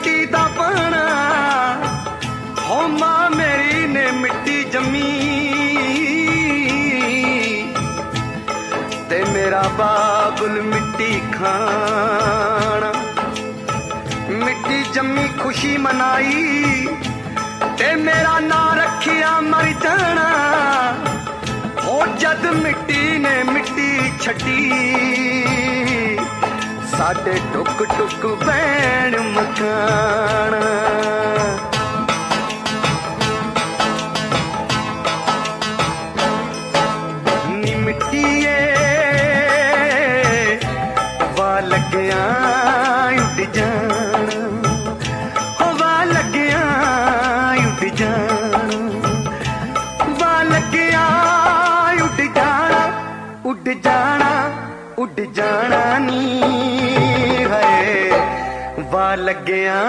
ਮਿੱਟੀ ਦਾ ਬਣਾ। ਹੋ ਮਾਂ ਮੇਰੀ ਨੇ ਮਿੱਟੀ ਜੰਮੀ। ਤੇ ਮੇਰਾ ਬਾਬਲ ਮਿੱਟੀ ਖਾਣਾ। ਮਿੱਟੀ ਜੰਮੀ ਖੁਸ਼ੀ ਮਨਾਈ। ਤੇ ਮੇਰਾ ਨਾਂ ਰੱਖਿਆ ਮਰ ਜਾਣਾ ਹੋ ਜਦ ਮਿੱਟੀ ਨੇ ਮਿੱਟੀ ਛੱਡੀ। ਸਾਡੇ ਟੁਕ ਟੁਕ ਬੈਣ ਮੱਥਾ ਨੀ ਵਾ ਲੱਗਿਆ ਉੱਡ ਜਾਣਾ। ਹਵਾ ਲੱਗਿਆ ਉੱਡ ਜਾਣਾ। ਵਾ ਲੱਗਿਆ ਉੱਡ ਜਾਣਾ ਉੱਡ ਜਾਣਾ ਉੱਡ ਜਾਣਾ ਨੀ। ਹੈ ਵਾ ਲੱਗਿਆ